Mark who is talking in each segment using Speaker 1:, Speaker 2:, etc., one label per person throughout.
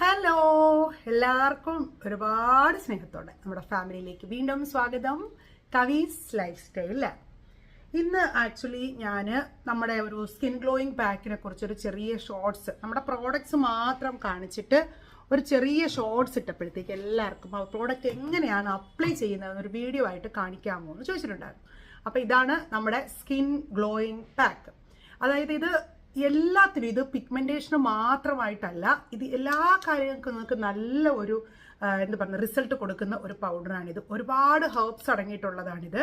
Speaker 1: Hello എല്ലാവർക്കും ഒരുപാട് സ്നേഹത്തോടെ നമ്മുടെ ഫാമിലിയിലേക്ക് വീണ്ടും സ്വാഗതം. കവീസ് ലൈഫ് സ്റ്റൈലിൽ ഇന്ന് ആക്ച്വലി ഞാൻ നമ്മുടെ ഒരു സ്കിൻ ഗ്ലോയിങ് പാക്കിനെ കുറിച്ചൊരു ചെറിയ ഷോർട്സ് നമ്മുടെ പ്രോഡക്ട്സ് മാത്രം കാണിച്ചിട്ട് ഒരു ചെറിയ ഷോർട്സ് ഇട്ടപ്പോഴത്തേക്ക് എല്ലാവർക്കും ആ പ്രോഡക്റ്റ് എങ്ങനെയാണ് അപ്ലൈ ചെയ്യുന്നത് ഒരു വീഡിയോ ആയിട്ട് കാണിക്കാമോ എന്ന് ചോദിച്ചിട്ടുണ്ടായിരുന്നു. അപ്പോൾ ഇതാണ് നമ്മുടെ സ്കിൻ ഗ്ലോയിങ് പാക്ക്. അതായത് ഇത് എല്ലാത്തിനും ഇത് പിഗ്മെന്റേഷന് മാത്രമായിട്ടല്ല ഇത് എല്ലാ കാര്യങ്ങൾക്കും നിങ്ങൾക്ക് നല്ല ഒരു എന്ത് പറഞ്ഞ റിസൾട്ട് കൊടുക്കുന്ന ഒരു പൗഡറാണിത് ഒരുപാട് ഹെർബ്സ് അടങ്ങിയിട്ടുള്ളതാണിത്.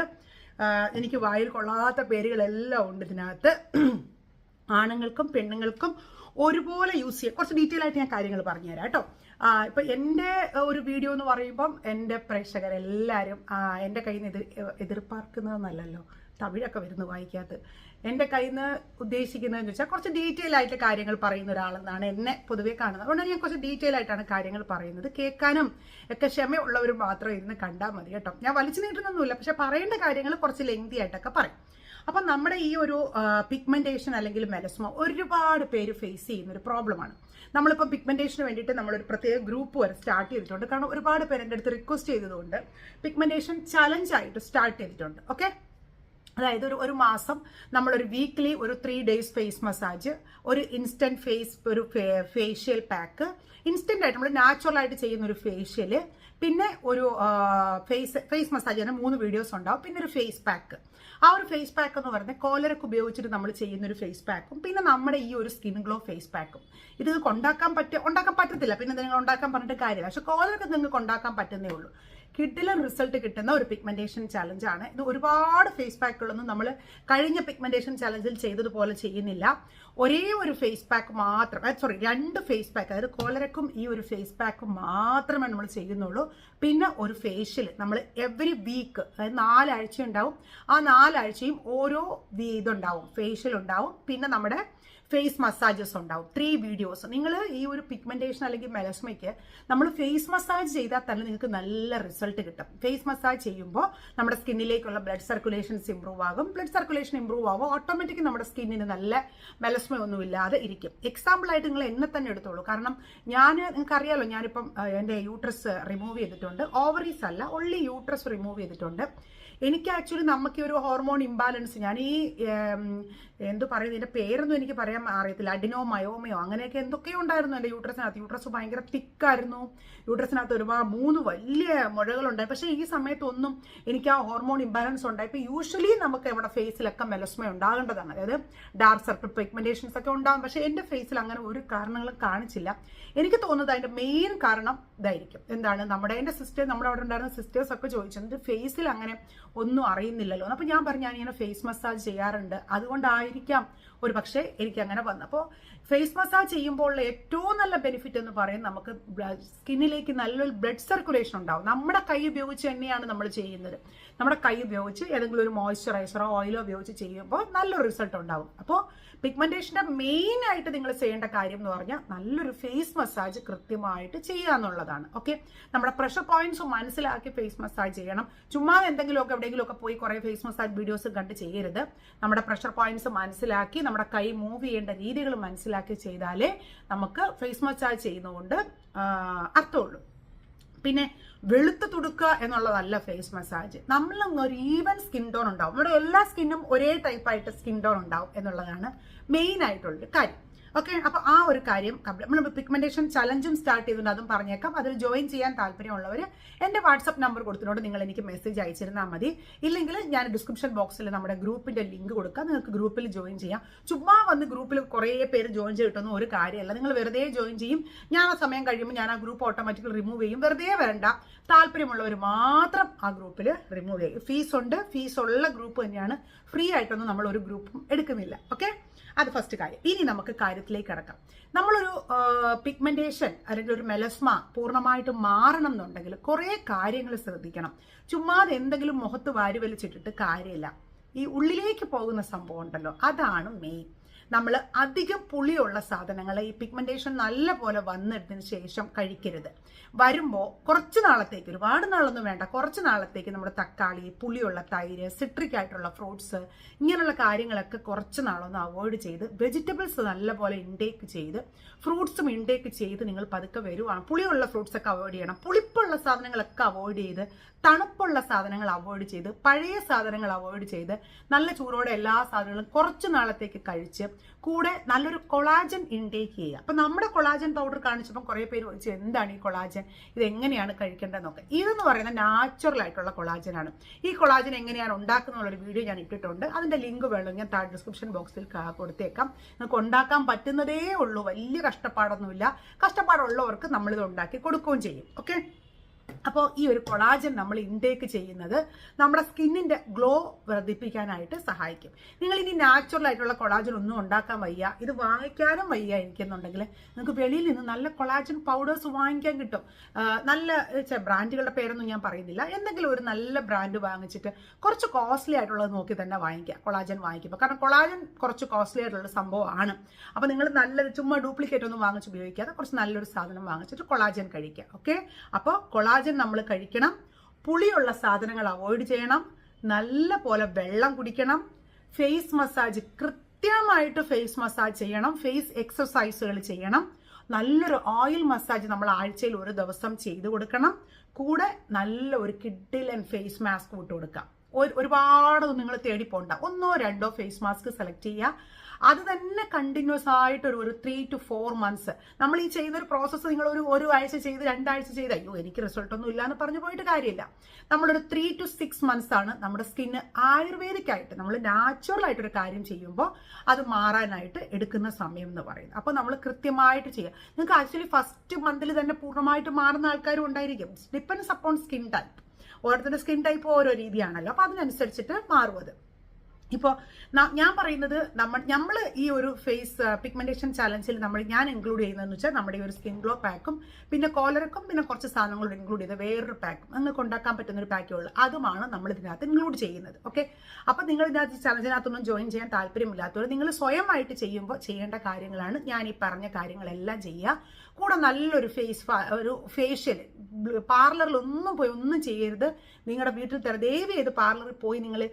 Speaker 1: എനിക്ക് വായിൽ കൊള്ളാത്ത പേരുകളെല്ലാം ഉണ്ട് ഇതിനകത്ത്. ആണുങ്ങൾക്കും പെണ്ണുങ്ങൾക്കും ഒരുപോലെ യൂസ് ചെയ്യാം. കുറച്ച് ഡീറ്റെയിൽ ആയിട്ട് ഞാൻ കാര്യങ്ങൾ പറഞ്ഞുതരാം കേട്ടോ. ഇപ്പൊ എന്റെ ഒരു വീഡിയോ എന്ന് പറയുമ്പം എന്റെ പ്രേക്ഷകരെല്ലാവരും എന്റെ കയ്യിൽ നിന്ന് എതിർ എതിർപ്പാർക്കുന്നതെന്നല്ലല്ലോ തമിഴൊക്കെ വരുന്നു വായിക്കാത്ത. എന്റെ കയ്യിൽ നിന്ന് ഉദ്ദേശിക്കുന്നതെന്ന് വെച്ചാൽ കുറച്ച് ഡീറ്റെയിൽ ആയിട്ട് കാര്യങ്ങൾ പറയുന്ന ഒരാളെന്നാണ് എന്നെ പൊതുവെ കാണുന്നത്. അതുകൊണ്ടാണ് ഞാൻ കുറച്ച് ഡീറ്റെയിൽ ആയിട്ടാണ് കാര്യങ്ങൾ പറയുന്നത്. കേൾക്കാനും ഒക്കെ ക്ഷമയുള്ളവർ മാത്രം ഇരുന്ന് കണ്ടാൽ മതി കേട്ടോ. ഞാൻ വലിച്ചു നീട്ടുന്നൊന്നുമില്ല പക്ഷെ പറയേണ്ട കാര്യങ്ങൾ കുറച്ച് ലെങ്തി ആയിട്ടൊക്കെ പറയും. അപ്പം നമ്മുടെ ഈ ഒരു പിഗ്മെന്റേഷൻ അല്ലെങ്കിൽ മെലസ്മ ഒരുപാട് പേര് ഫേസ് ചെയ്യുന്ന ഒരു പ്രോബ്ലമാണ് നമ്മളിപ്പോൾ പിഗ്മെന്റേഷന് വേണ്ടിയിട്ട് നമ്മളൊരു പ്രത്യേക ഗ്രൂപ്പ് വരെ സ്റ്റാർട്ട് ചെയ്തിട്ടുണ്ട്. കാരണം ഒരുപാട് പേര് എന്റെ അടുത്ത് റിക്വസ്റ്റ് ചെയ്തതുകൊണ്ട് പിഗ്മെന്റേഷൻ ചലഞ്ചായിട്ട് സ്റ്റാർട്ട് ചെയ്തിട്ടുണ്ട്. ഓക്കെ അതായത് ഒരു ഒരു മാസം നമ്മളൊരു വീക്ക്ലി ഒരു ത്രീ ഡേയ്സ് ഫേസ് മസാജ് ഒരു ഇൻസ്റ്റന്റ് ഫേസ് ഒരു ഫേഷ്യൽ പാക്ക് ഇൻസ്റ്റന്റ് ആയിട്ട് നമ്മൾ നാച്ചുറൽ ആയിട്ട് ചെയ്യുന്ന ഒരു ഫേഷ്യൽ പിന്നെ ഒരു ഫേസ് ഫേസ് മസാജ് തന്നെ മൂന്ന് വീഡിയോസ് ഉണ്ടാവും. പിന്നെ ഒരു ഫേസ് പാക്ക് ആ ഒരു ഫേസ് പാക്ക് എന്ന് പറയുന്നത് കോലരൊക്കെ ഉപയോഗിച്ചിട്ട് നമ്മൾ ചെയ്യുന്ന ഒരു ഫേസ് പാക്കും പിന്നെ നമ്മുടെ ഈ ഒരു സ്കിൻ ഗ്ലോ ഫേസ് പാക്കും ഇത് ഉണ്ടാക്കാൻ പറ്റുക ഉണ്ടാക്കാൻ പറ്റത്തില്ല. പിന്നെ നിങ്ങൾ ഉണ്ടാക്കാൻ പറഞ്ഞിട്ട് കാര്യമില്ല. പക്ഷെ കോലരൊക്കെ നിങ്ങൾക്ക് ഉണ്ടാക്കാൻ പറ്റുന്നേ ഉള്ളൂ. കിഡിലും റിസൾട്ട് കിട്ടുന്ന ഒരു പിഗ്മെന്റേഷൻ ചലഞ്ച് ആണ്. ഇത് ഒരുപാട് ഫേസ് പാക്കുകളൊന്നും നമ്മൾ കഴിഞ്ഞ പിഗ്മെന്റേഷൻ ചാലഞ്ചിൽ ചെയ്തതുപോലെ ചെയ്യുന്നില്ല. ഒരേ ഒരു ഫേസ് പാക്ക് മാത്രം സോറി രണ്ട് ഫേസ് പാക്ക് അതായത് കോലരക്കും ഈ ഒരു ഫേസ് പാക്ക് മാത്രമേ നമ്മൾ ചെയ്യുന്നുള്ളൂ. പിന്നെ ഒരു ഫേഷ്യൽ നമ്മൾ എവറി വീക്ക് അതായത് നാലാഴ്ച ഉണ്ടാവും ആ നാലാഴ്ചയും ഓരോ ഇതുണ്ടാവും ഫേഷ്യൽ ഉണ്ടാവും. പിന്നെ നമ്മുടെ ഫേസ് മസാജസ് ഉണ്ടാവും. ത്രീ വീഡിയോസ് നിങ്ങൾ ഈ ഒരു പിഗ്മെന്റേഷൻ അല്ലെങ്കിൽ മെലസ്മയ്ക്ക് നമ്മൾ ഫേസ് മസാജ് ചെയ്താൽ തന്നെ നിങ്ങൾക്ക് നല്ല റിസൾട്ട് കിട്ടും. ഫേസ് മസാജ് ചെയ്യുമ്പോൾ നമ്മുടെ സ്കിന്നിലേക്കുള്ള ബ്ലഡ് സർക്കുലേഷൻസ് ഇമ്പ്രൂവ് ആകും. ബ്ലഡ് സർക്കുലേഷൻ ഇമ്പ്രൂവ് ആകും ഓട്ടോമാറ്റിക് നമ്മുടെ സ്കിന്നിന് നല്ല മെലസ്മ ഒന്നും ഇല്ലാതെ ഇരിക്കും. എക്സാമ്പിൾ ആയിട്ട് നിങ്ങൾ എന്നെ തന്നെ എടുത്തോളൂ. കാരണം ഞാൻ നിങ്ങൾക്ക് അറിയാലോ ഞാനിപ്പം എന്റെ യൂട്രസ് റിമൂവ് ചെയ്തിട്ടുണ്ട്. ഓവറീസ് അല്ല ഒള്ളി യൂട്രസ് റിമൂവ് ചെയ്തിട്ടുണ്ട്. എനിക്ക് ആക്ച്വലി നമുക്ക് ഒരു ഹോർമോൺ ഇംബാലൻസ് ഞാൻ ഈ എന്തോ പറയുന്നത് ഇതിന്റെ പേരൊന്നും എനിക്ക് പറയാൻ അറിയത്തില്ല. അഡിനോ മയോമയോ അങ്ങനെയൊക്കെ എന്തൊക്കെയോ ഉണ്ടായിരുന്നു എന്റെ യൂട്രസിനകത്ത് യൂട്രസ് ഭയങ്കര തിക്കായിരുന്നു യൂട്രസിനകത്ത് ഒരുപാട് മൂന്ന് വലിയ മുഴകളുണ്ടായി. പക്ഷേ ഈ സമയത്തൊന്നും എനിക്ക് ആ ഹോർമോൺ ഇംബാലൻസ് ഉണ്ടായി. ഇപ്പം യൂഷ്വലി നമുക്ക് ഇവിടെ ഫേസിലൊക്കെ മെലസ്മ ഉണ്ടാകേണ്ടതാണ്. അതായത് ഡാർക്ക് സർക്കിൾ പിഗ്മെന്റേഷൻസ് ഒക്കെ ഉണ്ടാകും പക്ഷേ എന്റെ ഫേസിൽ അങ്ങനെ ഒരു കാരണങ്ങളും കാണിച്ചില്ല. എനിക്ക് തോന്നുന്നത് അതിന്റെ മെയിൻ കാരണം ഇതായിരിക്കും. എന്താണ്? നമ്മുടെ എന്റെ സിസ്റ്റേഴ്സ് നമ്മുടെ അവിടെ ഉണ്ടായിരുന്ന സിസ്റ്റേഴ്സ് ഒക്കെ ചോദിച്ചത് ഫേസിൽ അങ്ങനെ ഒന്നും അറിയുന്നില്ലല്ലോ. അപ്പൊ ഞാൻ പറഞ്ഞു ഞാൻ ഇങ്ങനെ ഫേസ് മസാജ് ചെയ്യാറുണ്ട്. അതുകൊണ്ടായിരിക്കാം ഒരു പക്ഷേ എനിക്ക് അങ്ങനെ വന്നു അപ്പോൾ ഫേസ് മസാജ് ചെയ്യുമ്പോൾ ഏറ്റവും നല്ല ബെനിഫിറ്റ് എന്ന് പറയുന്നത് നമുക്ക് സ്കിന്നിലേക്ക് നല്ലൊരു ബ്ലഡ് സർക്കുലേഷൻ ഉണ്ടാവും. നമ്മുടെ കൈ ഉപയോഗിച്ച് തന്നെയാണ് നമ്മൾ ചെയ്യുന്നത്. നമ്മുടെ കൈ ഉപയോഗിച്ച് ഏതെങ്കിലും ഒരു മോയ്സ്ചറൈസറോ ഓയിലോ ഉപയോഗിച്ച് ചെയ്യുമ്പോൾ നല്ലൊരു റിസൾട്ട് ഉണ്ടാവും. അപ്പോൾ പിഗ്മെന്റേഷന്റെ മെയിൻ ആയിട്ട് നിങ്ങൾ ചെയ്യേണ്ട കാര്യം എന്ന് പറഞ്ഞാൽ നല്ലൊരു ഫേസ് മസാജ് കൃത്യമായിട്ട് ചെയ്യുക എന്നുള്ളതാണ്. ഓക്കെ നമ്മുടെ പ്രഷർ പോയിന്റ്സ് മനസ്സിലാക്കി ഫേസ് മസാജ് ചെയ്യണം. ചുമ്മാ എന്തെങ്കിലുമൊക്കെ എവിടെയെങ്കിലുമൊക്കെ പോയി കുറേ ഫേസ് മസാജ് വീഡിയോസ് കണ്ട് ചെയ്യരുത്. നമ്മുടെ പ്രഷർ പോയിന്റ്സ് മനസ്സിലാക്കി നമ്മുടെ കൈ മൂവ് ചെയ്യേണ്ട രീതികൾ മനസ്സിലാക്കി ചെയ്താലേ നമുക്ക് ഫേസ് മസാജ് ചെയ്യുന്നതുകൊണ്ട് അർത്ഥമുള്ളൂ. പിന്നെ വെളുത്ത് തുടുക്കുക എന്നുള്ളതല്ല ഫേസ് മസാജ് നമ്മളൊന്നും ഒരു ഈവൻ സ്കിൻ ടോൺ ഉണ്ടാവും. നമ്മുടെ എല്ലാ സ്കിന്നും ഒരേ ടൈപ്പായിട്ട് സ്കിൻ ടോൺ ഉണ്ടാവും എന്നുള്ളതാണ് മെയിൻ ആയിട്ടുള്ള കാര്യം. ഓക്കെ അപ്പൊ ആ ഒരു കാര്യം നമ്മൾ പിഗ്മെന്റേഷൻ ചലഞ്ചും സ്റ്റാർട്ട് ചെയ്തിട്ടുണ്ട് അതും പറഞ്ഞേക്കാം. അതിൽ ജോയിൻ ചെയ്യാൻ താല്പര്യമുള്ളവർ എന്റെ വാട്സ്ആപ്പ് നമ്പർ കൊടുത്തിട്ടുണ്ട്. നിങ്ങൾ എനിക്ക് മെസ്സേജ് അയച്ചിരുന്നാൽ മതി. ഇല്ലെങ്കിൽ ഞാൻ ഡിസ്ക്രിപ്ഷൻ ബോക്സിൽ നമ്മുടെ ഗ്രൂപ്പിന്റെ ലിങ്ക് കൊടുക്കാം. നിങ്ങൾക്ക് ഗ്രൂപ്പിൽ ജോയിൻ ചെയ്യാം. ചുമ്മാ വന്ന് ഗ്രൂപ്പിൽ കുറേ പേര് ജോയിൻ ചെയ്തിട്ടൊന്നും ഒരു കാര്യമല്ല. നിങ്ങൾ വെറുതെ ജോയിൻ ചെയ്യും. ഞാൻ ആ സമയം കഴിയുമ്പോൾ ഞാൻ ആ ഗ്രൂപ്പ് ഓട്ടോമാറ്റിക്കലി റിമൂവ് ചെയ്യും. വെറുതെ വേണ്ട താല്പര്യമുള്ളവർ മാത്രം ആ ഗ്രൂപ്പിൽ റിമൂവ് ചെയ്യും. ഫീസ് ഉണ്ട്. ഫീസ് ഉള്ള ഗ്രൂപ്പ് തന്നെയാണ്. ഫ്രീ ആയിട്ടൊന്നും നമ്മൾ ഒരു ഗ്രൂപ്പും എടുക്കുന്നില്ല. ഓക്കെ അത് ഫസ്റ്റ് കാര്യം. ഇനി നമുക്ക് കാര്യത്തിലേക്ക് കിടക്കാം. നമ്മളൊരു പിഗ്മെന്റേഷൻ അല്ലെങ്കിൽ ഒരു മെലസ്മ പൂർണമായിട്ട് മാറണം എന്നുണ്ടെങ്കിൽ കുറേ കാര്യങ്ങൾ ശ്രദ്ധിക്കണം. ചുമ്മാതെ എന്തെങ്കിലും മുഖത്ത് വാരി വലിച്ചിട്ടിട്ട് കാര്യമില്ല. ഈ ഉള്ളിലേക്ക് പോകുന്ന സംഭവം ഉണ്ടല്ലോ അതാണ് മെയിൻ. നമ്മൾ അധികം പുളിയുള്ള സാധനങ്ങൾ ഈ പിഗ്മെന്റേഷൻ നല്ല പോലെ വന്നിട്ടതിന് ശേഷം കഴിക്കരുത്. വരുമ്പോൾ കുറച്ച് നാളത്തേക്ക് ഒരുപാട് നാളൊന്നും വേണ്ട കുറച്ച് നാളത്തേക്ക് നമ്മുടെ തക്കാളി പുളിയുള്ള തൈര് സിട്രിക് ആയിട്ടുള്ള ഫ്രൂട്ട്സ് ഇങ്ങനെയുള്ള കാര്യങ്ങളൊക്കെ കുറച്ച് നാളൊന്ന് അവോയ്ഡ് ചെയ്ത് വെജിറ്റബിൾസ് നല്ല പോലെ ഇൻടേക്ക് ചെയ്ത് ഫ്രൂട്ട്സും ഇൻടേക്ക് ചെയ്ത് നിങ്ങൾ പതുക്കെ വരുവാണ് പുളിയുള്ള ഫ്രൂട്ട്സ് ഒക്കെ അവോയ്ഡ് ചെയ്യണം. പുളിപ്പുള്ള സാധനങ്ങളൊക്കെ അവോയ്ഡ് ചെയ്ത് തണുപ്പുള്ള സാധനങ്ങൾ അവോയ്ഡ് ചെയ്ത് പഴയ സാധനങ്ങൾ അവോയ്ഡ് ചെയ്ത് നല്ല ചൂടോടെ എല്ലാ സാധനങ്ങളും കുറച്ച് നാളത്തേക്ക് കഴിച്ച് കൂടെ നല്ലൊരു കൊളാജൻ ഇൻടേക്ക് ചെയ്യുക. അപ്പം നമ്മുടെ കൊളാജൻ പൗഡർ കാണിച്ചപ്പോൾ കുറേ പേര് ചോദിച്ചു എന്താണ് ഈ കൊളാജൻ ഇത് എങ്ങനെയാണ് കഴിക്കേണ്ടതെന്നൊക്കെ. ഇതെന്ന് പറയുന്നത് നാച്ചുറൽ ആയിട്ടുള്ള കൊളാജനാണ് ഈ കൊളാജൻ എങ്ങനെയാണ് ഉണ്ടാക്കുന്ന ഒരു വീഡിയോ ഞാൻ ഇട്ടിട്ടുണ്ട്. അതിന്റെ ലിങ്ക് വേണം. ഞാൻ താഴെ ഡിസ്ക്രിപ്ഷൻ ബോക്സിൽ കൊടുത്തേക്കാം. നിങ്ങൾക്ക് ഉണ്ടാക്കാൻ പറ്റുന്നതേ ഉള്ളൂ. വലിയ കഷ്ടപ്പാടൊന്നുമില്ല. കഷ്ടപ്പാടുള്ളവർക്ക് നമ്മളിത് ഉണ്ടാക്കി കൊടുക്കുകയും ചെയ്യും. ഓക്കെ അപ്പോൾ ഈ ഒരു കൊളാജൻ നമ്മൾ ഇൻടേക്ക് ചെയ്യുന്നത് നമ്മുടെ സ്കിന്നിന്റെ ഗ്ലോ വർദ്ധിപ്പിക്കാനായിട്ട് സഹായിക്കും. നിങ്ങൾ ഇനി നാച്ചുറൽ ആയിട്ടുള്ള കൊളാജൻ ഒന്നും ഉണ്ടാക്കാൻ വയ്യ. ഇത് വാങ്ങിക്കാനും വയ്യ എനിക്കെന്നുണ്ടെങ്കിൽ. നിങ്ങൾക്ക് വെളിയിൽ നിന്ന് നല്ല കൊളാജൻ പൗഡേഴ്സ് വാങ്ങിക്കാൻ കിട്ടും. നല്ല ബ്രാൻഡുകളുടെ പേരൊന്നും ഞാൻ പറയുന്നില്ല. എന്തെങ്കിലും ഒരു നല്ല ബ്രാൻഡ് വാങ്ങിച്ചിട്ട് കുറച്ച് കോസ്റ്റ്ലി ആയിട്ടുള്ളത് നോക്കി തന്നെ വാങ്ങിക്കുക. കൊളാജൻ വാങ്ങിക്കുമ്പോൾ. കാരണം കൊളാജൻ കുറച്ച് കോസ്റ്റ്ലി ആയിട്ടുള്ള സംഭവമാണ്. അപ്പോൾ നിങ്ങൾ നല്ല ചുമ്മാ ഡ്യൂപ്ലിക്കേറ്റ് ഒന്നും വാങ്ങിച്ച് ഉപയോഗിക്കാതെ കുറച്ച് നല്ലൊരു സാധനം വാങ്ങിച്ചിട്ട് കൊളാജൻ കഴിക്കുക. ഓക്കെ? അപ്പോൾ കൊളാജൻ നമ്മൾ കഴിക്കണം. പുളിയുള്ള സാധനങ്ങൾ അവോയ്ഡ് ചെയ്യണം. നല്ല പോലെ വെള്ളം കുടിക്കണം. ഫേസ് മസാജ് കൃത്യമായിട്ട് ഫേസ് മസാജ് ചെയ്യണം. ഫേസ് എക്സസൈസുകൾ ചെയ്യണം. നല്ലൊരു ഓയിൽ മസാജ് നമ്മൾ ആഴ്ചയിൽ ഒരു ദിവസം ചെയ്തു കൊടുക്കണം. കൂടെ നല്ല ഒരു കിഡിലൻ ഫേസ് മാസ്ക് വിട്ട് കൊടുക്കാം. ഒരു- ഒരുപാട് നിങ്ങൾ തേടി പോണ്ട. ഒന്നോ രണ്ടോ ഫേസ് മാസ്ക് സെലക്ട് ചെയ്യുക അത് തന്നെ കണ്ടിന്യൂസ് ആയിട്ട് ഒരു ഒരു ത്രീ ടു ഫോർ മന്ത്സ് നമ്മൾ ഈ ചെയ്യുന്ന ഒരു പ്രോസസ്സ് നിങ്ങൾ ഒരു ഒരു ആഴ്ച ചെയ്ത് രണ്ടാഴ്ച ചെയ്ത് അയ്യോ എനിക്ക് റിസൾട്ട് ഒന്നും ഇല്ല എന്ന് പറഞ്ഞു പോയിട്ട് കാര്യമില്ല. നമ്മളൊരു ത്രീ ടു സിക്സ് മന്ത്സ് ആണ് നമ്മുടെ സ്കിന്ന് ആയുർവേദിക് ആയിട്ട് നമ്മൾ നാച്ചുറൽ ആയിട്ടൊരു കാര്യം ചെയ്യുമ്പോൾ അത് മാറാനായിട്ട് എടുക്കുന്ന സമയം എന്ന് പറയുന്നത്. അപ്പോൾ നമ്മൾ കൃത്യമായിട്ട് ചെയ്യുക നിങ്ങൾക്ക് ആക്ച്വലി ഫസ്റ്റ് മന്തിൽ തന്നെ പൂർണമായിട്ട് മാറുന്ന ആൾക്കാരും ഉണ്ടായിരിക്കും. ഡിപ്പെൻസ് അപ്പോൺ സ്കിൻ ടൈപ്പ് ഓരോരുത്തരുടെ സ്കിൻ ടൈപ്പ് ഓരോ രീതിയാണല്ലോ. അപ്പോൾ അതിനനുസരിച്ചിട്ട് മാറും അത്. ഇപ്പോൾ ഞാൻ പറയുന്നത് നമ്മൾ നമ്മൾ ഈ ഒരു ഫേസ് പിഗ്മെന്റേഷൻ ചാലഞ്ചിൽ നമ്മൾ ഞാൻ ഇൻക്ലൂഡ് ചെയ്യുന്നതെന്ന് വെച്ചാൽ നമ്മുടെ ഈ ഒരു സ്കിൻ ഗ്ലോ പാക്കും പിന്നെ കോലറക്കും പിന്നെ കുറച്ച് സാധനങ്ങളും ഇൻക്ലൂഡ് ചെയ്ത് വേറൊരു പാക്കും നിങ്ങൾക്ക് ഉണ്ടാക്കാൻ പറ്റുന്ന ഒരു പാക്കേ ഉള്ളൂ. അതുമാണ് നമ്മൾ ഇതിനകത്ത് ഇൻക്ലൂഡ് ചെയ്യുന്നത്. ഓക്കെ അപ്പോൾ നിങ്ങൾ ഇതിനകത്ത് ചലഞ്ചിനകത്തൊന്നും ജോയിൻ ചെയ്യാൻ താല്പര്യമില്ലാത്തവർ നിങ്ങൾ സ്വയമായിട്ട് ചെയ്യുമ്പോൾ ചെയ്യേണ്ട കാര്യങ്ങളാണ് ഞാൻ ഈ പറഞ്ഞ കാര്യങ്ങളെല്ലാം ചെയ്യുക. കൂടെ നല്ലൊരു ഫേസ് ഒരു ഫേഷ്യൽ പാർലറിൽ ഒന്നും പോയി ഒന്നും ചെയ്യരുത്. നിങ്ങളുടെ വീട്ടിൽ തരാം. ദയവ് ചെയ്ത് പാർലറിൽ പോയി നിങ്ങൾ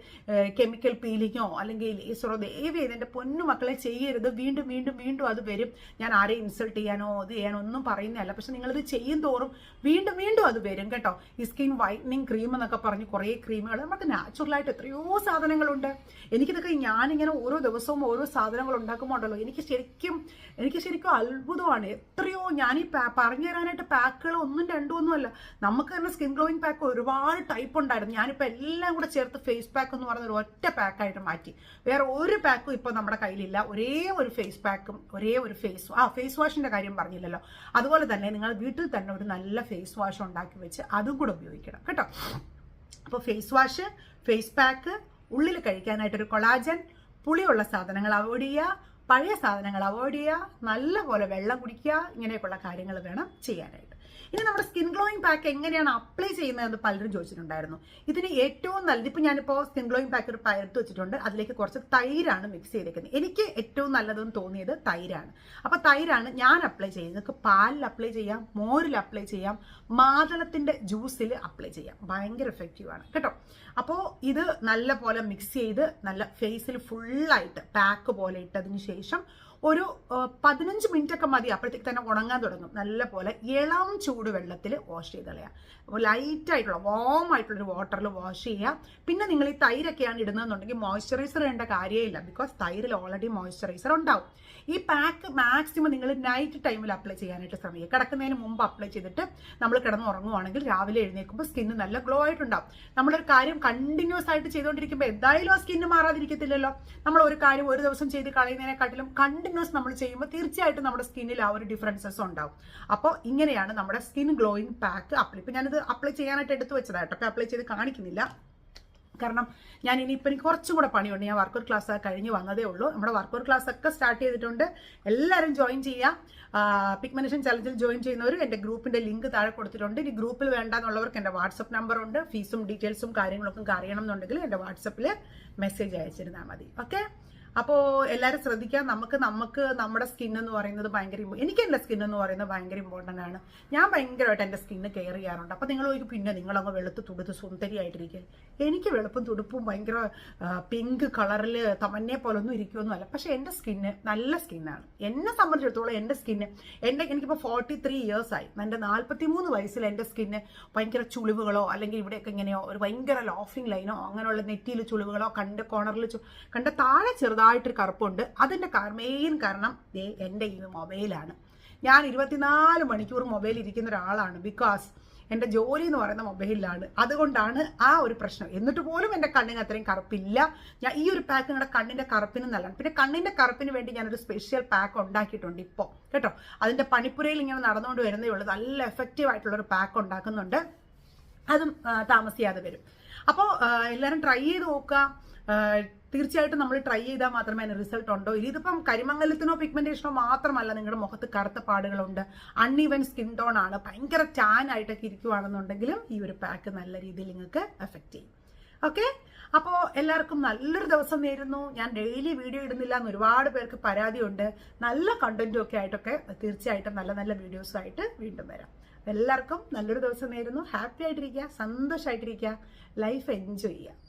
Speaker 1: കെമിക്കൽ പീലിങ്ങോ അല്ലെങ്കിൽ ലേസറോ ദയവ് ചെയ്ത് എന്റെ പൊന്നു മക്കളെ ചെയ്യരുത്. വീണ്ടും വീണ്ടും വീണ്ടും അത് വരും. ഞാൻ ആരെയും ഇൻസൾട്ട് ചെയ്യാനോ ഇത് ചെയ്യാനോ ഒന്നും പറയുന്നതല്ല. പക്ഷെ നിങ്ങളിത് ചെയ്യും തോറും വീണ്ടും വീണ്ടും അത് വരും കേട്ടോ. ഈ സ്കിൻ വൈറ്റനിങ് ക്രീം എന്നൊക്കെ പറഞ്ഞ് കുറേ ക്രീമുകൾ നമുക്ക് നാച്ചുറലായിട്ട് എത്രയോ സാധനങ്ങളുണ്ട്. എനിക്കിതൊക്കെ ഞാനിങ്ങനെ ഓരോ ദിവസവും ഓരോ സാധനങ്ങൾ ഉണ്ടാക്കുമ്പോൾ ഉണ്ടല്ലോ എനിക്ക് ശരിക്കും എനിക്ക് ശരിക്കും അത്ഭുതമാണ്. എത്രയോ ഞാൻ ഈ പറഞ്ഞു തരാനായിട്ട് പാക്കുകൾ ഒന്നും രണ്ടും ഒന്നും അല്ല നമുക്ക് തന്നെ സ്കിൻ ഗ്ലോയിങ് പാക്ക് ഒരുപാട് ടൈപ്പ് ഉണ്ടായിരുന്നു. ഞാനിപ്പോൾ എല്ലാം കൂടെ ചേർത്ത് ഫേസ് പാക്ക് എന്ന് പറയുന്ന ഒരു ഒറ്റ പാക്കായിട്ട് മാറ്റി. വേറെ ഒരു പാക്കും ഇപ്പോൾ നമ്മുടെ കയ്യിലില്ല. ഒരേ ഒരു ഫേസ് പാക്കും ഒരേ ഒരു ഫേസ് ആ ഫേസ് വാഷിന്റെ കാര്യം പറഞ്ഞില്ലല്ലോ. അതുപോലെ തന്നെ നിങ്ങൾ വീട്ടിൽ തന്നെ ഒരു നല്ല ഫേസ് വാഷ് ഉണ്ടാക്കി വെച്ച് അതും കൂടെ ഉപയോഗിക്കണം. കേട്ടോ? അപ്പോൾ ഫേസ് വാഷ് ഫേസ് പാക്ക് ഉള്ളിൽ കഴിക്കാനായിട്ടൊരു കൊളാജൻ പുളിയുള്ള സാധനങ്ങൾ അവോയ്ഡ് ചെയ്യുക പഴയ സാധനങ്ങൾ അവോയ്ഡ് ചെയ്യുക നല്ലപോലെ വെള്ളം കുടിക്കുക ഇങ്ങനെയൊക്കെയുള്ള കാര്യങ്ങൾ വേണം ചെയ്യാനായിട്ട്. ഇനി നമ്മുടെ സ്കിൻ ഗ്ലോയിങ് പാക്ക് എങ്ങനെയാണ് അപ്ലൈ ചെയ്യുന്നതെന്ന് പലരും ചോദിച്ചിട്ടുണ്ടായിരുന്നു. ഇതിന് ഏറ്റവും നല്ലത് ഇപ്പം ഞാനിപ്പോൾ സ്കിൻ ഗ്ലോയിങ് പാക്ക് ഒരു എടുത്ത് വെച്ചിട്ടുണ്ട്. അതിലേക്ക് കുറച്ച് തൈരാണ് മിക്സ് ചെയ്തേക്കുന്നത്. എനിക്ക് ഏറ്റവും നല്ലതെന്ന് തോന്നിയത് തൈരാണ്. അപ്പോൾ തൈരാണ് ഞാൻ അപ്ലൈ ചെയ്യുന്നത്. നിങ്ങൾക്ക് പാലിൽ അപ്ലൈ ചെയ്യാം മോരിൽ അപ്ലൈ ചെയ്യാം മാതളത്തിന്റെ ജ്യൂസിൽ അപ്ലൈ ചെയ്യാം. ഭയങ്കര എഫക്റ്റീവ് ആണ്. കേട്ടോ? അപ്പോൾ ഇത് നല്ല പോലെ മിക്സ് ചെയ്ത് നല്ല ഫേസിൽ ഫുള്ളായിട്ട് പാക്ക് പോലെ ഇട്ടതിന് ശേഷം ഒരു പതിനഞ്ച് മിനിറ്റ് ഒക്കെ മതി അപ്പോഴത്തേക്ക് തന്നെ ഉണങ്ങാൻ തുടങ്ങും. നല്ല പോലെ ഇളം ചൂട് വെള്ളത്തിൽ വാഷ് ചെയ്ത് കളയാം. ലൈറ്റ് ആയിട്ടുള്ള വാം ആയിട്ടുള്ള ഒരു വാട്ടറിൽ വാഷ് ചെയ്യുക പിന്നെ നിങ്ങൾ ഈ തൈരൊക്കെയാണ് ഇടുന്നതെന്നുണ്ടെങ്കിൽ മോയ്സ്ചറൈസർ ഇടേണ്ട കാര്യമില്ല. ബിക്കോസ് തൈരിൽ ഓൾറെഡി മോയ്സ്ചറൈസർ ഉണ്ടാവും. ഈ പാക്ക് മാക്സിമം നിങ്ങൾ നൈറ്റ് ടൈമിൽ അപ്ലൈ ചെയ്യാനായിട്ട് ശ്രമിക്കുക. കിടക്കുന്നതിന് മുമ്പ് അപ്ലൈ ചെയ്തിട്ട് നമ്മൾ കിടന്ന് ഉറങ്ങുവാണെങ്കിൽ രാവിലെ എഴുന്നേൽക്കുമ്പോൾ സ്കിന്ന് നല്ല ഗ്ലോ ആയിട്ടുണ്ടാവും. നമ്മളൊരു കാര്യം കണ്ടിന്യൂസ് ആയിട്ട് ചെയ്തുകൊണ്ടിരിക്കുമ്പോൾ എന്തായാലും ആ സ്കിന്ന് മാറാതിരിക്കത്തില്ലല്ലോ. നമ്മൾ ഒരു കാര്യം ഒരു ദിവസം ചെയ്ത് കളയുന്നതിനെക്കാട്ടിലും കണ്ടിന്യൂസ് നമ്മൾ ചെയ്യുമ്പോൾ തീർച്ചയായിട്ടും നമ്മുടെ സ്കിന്നിൽ ആ ഒരു ഡിഫറൻസസ് ഉണ്ടാവും. അപ്പോൾ ഇങ്ങനെയാണ് നമ്മുടെ സ്കിൻ ഗ്ലോയിങ് പാക്ക് അപ്ലൈ ഇപ്പം ഞാനിത് അപ്ലൈ ചെയ്യാനായിട്ട് എടുത്തു വെച്ചതായിട്ടോ അപ്പോൾ അപ്ലൈ ചെയ്ത് കാണിക്കുന്നില്ല. കാരണം ഞാൻ ഇനിയിപ്പോൾ എനിക്ക് കുറച്ചും കൂടെ പണിയുണ്ട്. ഞാൻ വർക്കൗട്ട് ക്ലാസ് കഴിഞ്ഞ് വന്നതേ ഉള്ളൂ. നമ്മുടെ വർക്കൗട്ട് ക്ലാസ് ഒക്കെ സ്റ്റാർട്ട് ചെയ്തിട്ടുണ്ട്. എല്ലാവരും ജോയിൻ ചെയ്യാം. പിഗ്മെന്റേഷൻ ചലഞ്ചിൽ ജോയിൻ ചെയ്യുന്നവർ എന്റെ ഗ്രൂപ്പിന്റെ ലിങ്ക് താഴെ കൊടുത്തിട്ടുണ്ട്. ഇനി ഗ്രൂപ്പിൽ വേണ്ടാന്നുള്ളവർക്ക് എന്റെ വാട്സപ്പ് നമ്പർ ഉണ്ട്. ഫീസും ഡീറ്റെയിൽസും കാര്യങ്ങളൊക്കെ അറിയണം എന്നുണ്ടെങ്കിൽ എന്റെ വാട്സപ്പിൽ മെസ്സേജ് അയച്ചിരുന്നാൽ മതി. ഓക്കെ അപ്പോൾ എല്ലാവരും ശ്രദ്ധിക്കാം. നമുക്ക് നമുക്ക് നമ്മുടെ സ്കിൻ എന്ന് പറയുന്നത് ഭയങ്കര എനിക്ക് എന്റെ സ്കിൻ എന്ന് പറയുന്നത് ഭയങ്കര ഇമ്പോർട്ടന്റ് ആണ്. ഞാൻ ഭയങ്കരമായിട്ട് എന്റെ സ്കിന്ന് കെയർ ചെയ്യാറുണ്ട്. അപ്പോൾ നിങ്ങൾ ചോദിക്കും പിന്നെ നിങ്ങളങ്ങ് വെളുത്ത് തുടുത്ത് സുന്ദരിയായിട്ടിരിക്കുക എനിക്ക് വെളുപ്പും തുടുപ്പും ഭയങ്കര പിങ്ക് കളറിൽ തമന്നെ പോലെ ഒന്നും ഇരിക്കുമൊന്നുമല്ല പക്ഷേ എന്റെ സ്കിന്ന് നല്ല സ്കിന്നാണ് എന്നെ സംബന്ധിച്ചിടത്തോളം എന്റെ സ്കിന്ന് എന്റെ എനിക്കിപ്പോൾ ഫോർട്ടി ത്രീ ഇയേഴ്സായി എന്റെ നാൽപ്പത്തി മൂന്ന് വയസ്സിൽ എന്റെ സ്കിന്ന് ഭയങ്കര ചുളിവുകളോ അല്ലെങ്കിൽ ഇവിടെയൊക്കെ ഇങ്ങനെയോ ഒരു ഭയങ്കര ലോഫിംഗ് ലൈനോ അങ്ങനെയുള്ള നെറ്റിയിൽ ചുളിവുകളോ കണ്ട കോണറിൽ കണ്ട താഴെ ചെറുതായിട്ടൊരു കറുപ്പുണ്ട്. അതിന്റെ മെയിൻ കാരണം ദേ എന്റെ ഈ മൊബൈലാണ്. ഞാൻ ഇരുപത്തിനാല് മണിക്കൂർ മൊബൈൽ ഇരിക്കുന്ന ഒരാളാണ് ബിക്കോസ് എന്റെ ജോലി എന്ന് പറയുന്ന മൊബൈലിലാണ്. അതുകൊണ്ടാണ് ആ ഒരു പ്രശ്നം. എന്നിട്ട് പോലും എന്റെ കണ്ണിന് അത്രയും കറുപ്പില്ല. ഞാൻ ഈ ഒരു പാക്ക് നിങ്ങളുടെ കണ്ണിന്റെ കറുപ്പിന് നല്ലതാണ്. പിന്നെ കണ്ണിന്റെ കറുപ്പിന് വേണ്ടി ഞാനൊരു സ്പെഷ്യൽ പാക്ക് ഉണ്ടാക്കിയിട്ടുണ്ട് ഇപ്പോൾ കേട്ടോ? അതിന്റെ പണിപ്പുരയിൽ ഇങ്ങനെ നടന്നുകൊണ്ട് വരുന്നേ ഉള്ളൂ. നല്ല എഫക്റ്റീവ് ആയിട്ടുള്ളൊരു പാക്ക് ഉണ്ടാക്കുന്നുണ്ട്. അതും താമസിയാതെ വരും. അപ്പോൾ എല്ലാവരും ട്രൈ ചെയ്ത് നോക്കുക. തീർച്ചയായിട്ടും നമ്മൾ ട്രൈ ചെയ്താൽ മാത്രമേ അതിന് റിസൾട്ട് ഉണ്ടോ? ഇല്ല ഇതിപ്പം കരിമംഗലത്തിനോ പിഗ്മെന്റേഷനോ മാത്രമല്ല നിങ്ങളുടെ മുഖത്ത് കറുത്ത പാടുകളുണ്ട്. അൺഈവൻ സ്കിൻ ടോൺ ആണ്. ഭയങ്കര ടാൻ ആയിട്ടൊക്കെ ഇരിക്കുവാണെന്നുണ്ടെങ്കിലും ഈ ഒരു പാക്ക് നല്ല രീതിയിൽ നിങ്ങൾക്ക് എഫക്റ്റ് ചെയ്യും. ഓക്കെ അപ്പോൾ എല്ലാവർക്കും നല്ലൊരു ദിവസം നേരുന്നു. ഞാൻ ഡെയിലി വീഡിയോ ഇടുന്നില്ല എന്ന് ഒരുപാട് പേർക്ക് പരാതിയുണ്ട്. നല്ല കണ്ടന്റും ഒക്കെ ആയിട്ടൊക്കെ തീർച്ചയായിട്ടും നല്ല നല്ല വീഡിയോസായിട്ട് വീണ്ടും വരാം. എല്ലാവർക്കും നല്ലൊരു ദിവസം നേരുന്നു. ഹാപ്പി ആയിട്ടിരിക്കുക സന്തോഷമായിട്ടിരിക്കുക ലൈഫ് എൻജോയ് ചെയ്യുക.